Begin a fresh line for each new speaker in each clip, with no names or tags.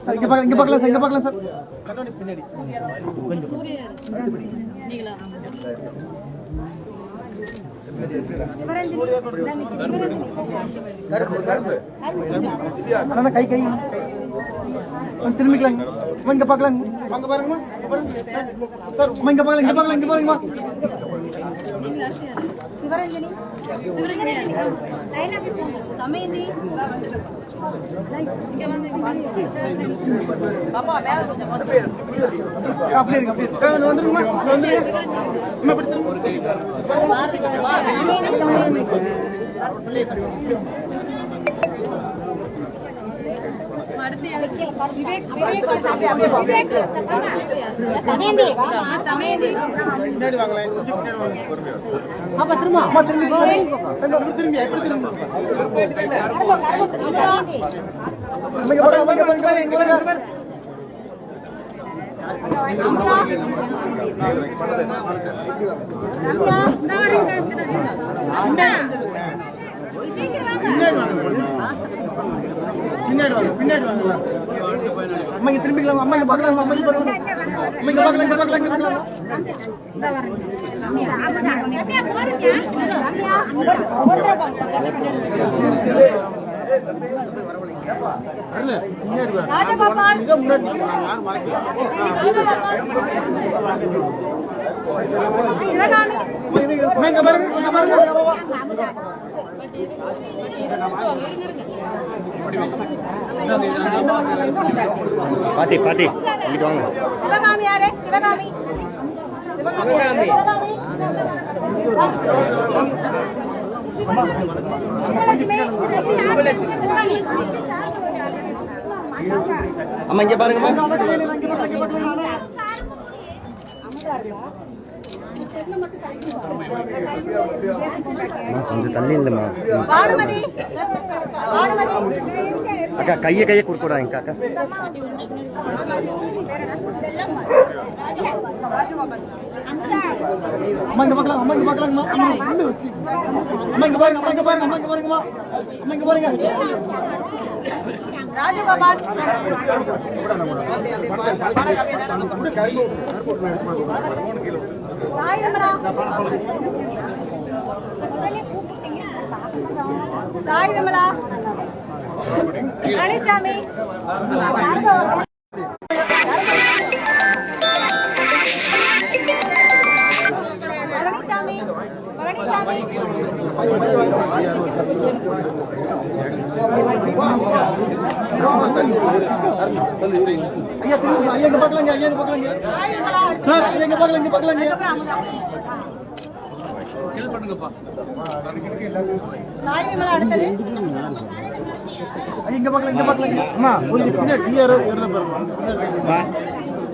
Sir இங்க பார்க்கலாம் இங்க பார்க்கலாம் சார் இங்க பார்க்கலாம் சார்
நீங்களா
அண்ணா கை கை. திரும்பிக்கலாம் இங்க பார்க்கலாம் அங்க பாருங்கம்மா. சார் அம்மா இங்க பார்க்கலாம் இங்க பார்க்கலாம் இங்க பாருங்கம்மா.
சிவரஞ்சனி. சிவரஞ்சனி லைன் அப்படி போங்க. தமயந்தி இங்க வந்து. பாப்பா மேல கொஞ்சம்
அப்படியே அப்படியே வந்துருங்கம்மா வந்துருங்க. அம்மா திரும்ப.
தமயந்தி தமயந்தி அடுத்து விவேக் விவேக் தமயந்தி தமயந்தி
பின்னாடி வாங்களேன் கொஞ்சம் பின்னாடி வாங்க அப்பா திரும்ப அம்மா திரும்பி திரும்பி இப்படி திரும்பி? அம்மா பின்னாடி வாங்க பின்னாடி வாங்க அம்மா இங்க திரும்பிக்கலாம் அம்மா இங்க பார்க்கலாம் அம்மா இங்க பார்க்கலாம் அம்மா இங்க பார்க்கலாம் இங்க பார்க்கலாம் இங்க பார்க்கலாம். முன்னாடி பாருங்க பாருங்க.
பாட்டி பாட்டி இங்கிட்டு வாங்க.
சிவகாமி. யாரு சிவகாமி. சிவகாமி.
அம்மா இங்க பாருங்கம்மா. அம்மா, கொஞ்சம் தள்ளி இல்லைம்மா. அக்கா கையை கையை கொடுக்கூடாங்க அக்கா.
அம்மா இங்க பார்க்கலாம் அம்மா இங்க பார்க்கலாங்கம்மா உள்ள வச்சு அம்மா இங்க பாருங்க அம்மா இங்க பாருங்க அம்மா இங்க பாருங்கம்மா அம்மா. இங்க பாருங்க.
ராஜகோபால். சாய் விமலா சாய் விமலா பழனிசாமி
ஐயா திரும்ப ஐயா இங்க பார்க்கலாங்க ஐயா இங்க பார்க்கலாங்க
சாய் விமலா
சார் ஐயா இங்க பார்க்கலாம் இங்க பார்க்கலாங்க
சாய் விமலா அடுத்தது
ஐயா இங்க பார்க்கலாம் இங்க பார்க்கலாங்க அம்மா கொஞ்சம் பின்னாடி கிளியரா ஏறல பாருங்க
அம்மா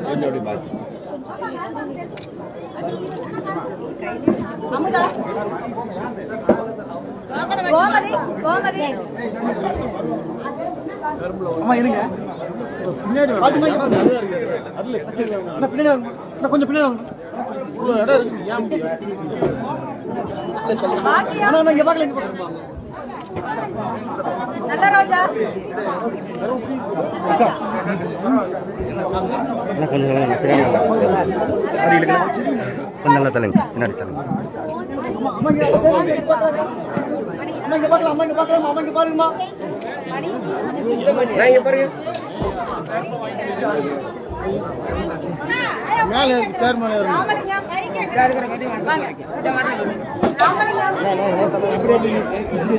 கொஞ்சம் அப்படி பாருங்க.
அமுதா கோமதி
அம்மா இருங்க பின்னாடி பின்னாடி கொஞ்சம் பின்னாடி வாங்க. இவ்வளவு இடம் இருக்கு. ஏன்
பாக்கியா? நல்ல ரோஜா.
நல்லா தள்ளுங்க பின்னாடி தள்ளுங்க.
அம்மா இங்க அம்மா இங்க பார்க்கலாம் அம்மா இங்க பார்க்கலாம் அம்மா இங்க பாருங்கம்மா
நான் இங்க பாருங்க
மேல இருக்கு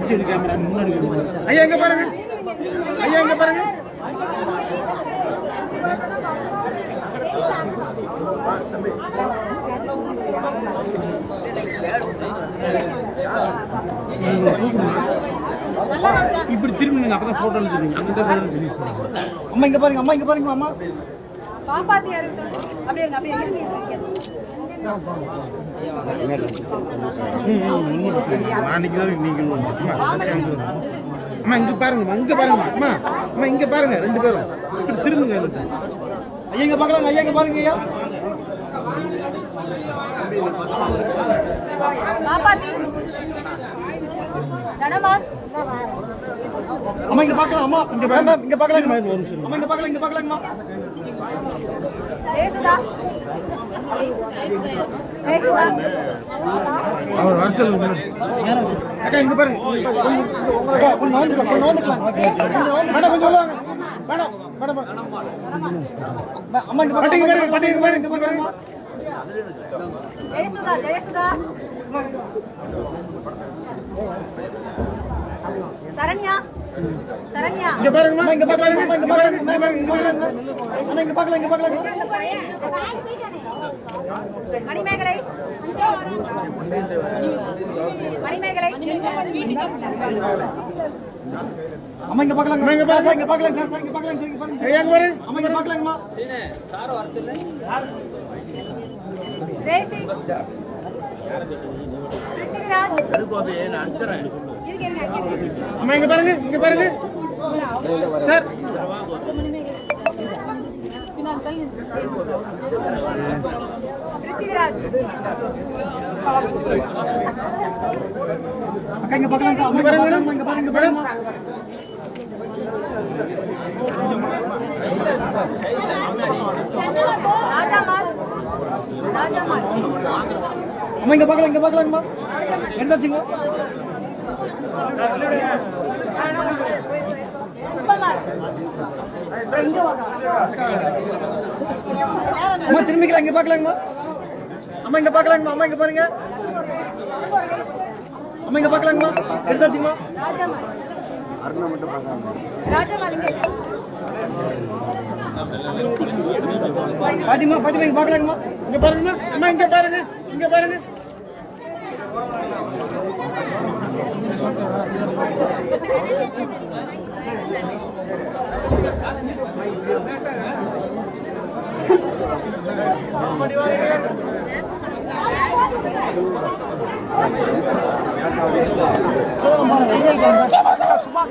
சேர் மேல ஐயா இங்க பாருங்க? ஐயா இங்க பாருங்க?
நல்ல
இப்படி திரும்பி அப்பதான் போட்டோ எடுத்துருங்க அந்த அம்மா இங்க பாருங்க அம்மா இங்க பாருங்க அம்மா.
பாப்பாத்தி இருக்கு? அப்படியே இருங்க அப்படியே
அம்மா இங்க பாருங்க இங்க பாருங்க அம்மா அம்மா இங்க பாருங்க ரெண்டு பேரும் திரும்புங்க ஐயா இங்க பாக்கலாம் ஐயா இங்க பாருங்க ஐயா அம்மா இங்க பாக்கலாம் அம்மா இங்க மேம் இங்க அம்மா. இங்க இங்க பார்க்கலாங்கம்மா
ஜெயசுதா ஜெயசுதா
அக்கா இங்க பாருங்க. கொஞ்சம் நவந்துக்கலாம் கொஞ்சம் நவந்துக்கலாம் மேடம் கொஞ்சம் சொல்லுவாங்க மேடம் மேடம் அம்மா இங்க பாருங்க. பாருங்க பாருங்க பாருங்க.
ஜெயசுதா ஜெயசுதா
இங்க பாருங்க அம்மா இங்க பார்க்கலாங்க அம்மா இங்க பார்க்கலாங்க அம்மா இங்க பார்க்கலாங்க அண்ணா இங்க பார்க்கலாம் இங்க பார்க்கலாங்க
மணிமேகலை. மணிமேகலை.
அம்மா இங்க பார்க்கலாங்க அம்மா இங்க பாருங்க. இங்க பார்க்கலாங்க சார் சார் இங்க பார்க்கலாங்க சார் இங்க பாருங்க ஏய் அங்க பாருங்க அம்மா இங்க பார்க்கலாங்கம்மா
ரேசி. பிருத்திவிராஜ் இருங்க, இருங்க, இருங்க.
அம்மா இங்க பாருங்க இங்க பாருங்க. சார் இங்க பார்க்கலாங்க அம்மா இங்க பாருங்க இங்க பாருங்க இங்க அம்மா இங்க இங்க அம்மா திரும்பிக்கலாம் இங்க பாக்கலாங்கம்மா அம்மா இங்க பாக்கலாங்கம்மா அம்மா இங்க பாருங்க. அம்மா இங்க பாக்கலாங்கம்மா எடுத்தாச்சுங்கம்மா.
அருணா மட்டும் பாக்கலாம்
பாட்டிமா பாட்டிமா இங்க பாக்கலாங்கம்மா இங்க பாருங்கம்மா. அம்மா இங்க பாருங்க. இங்க பாருங்க. Thank you. சும்மா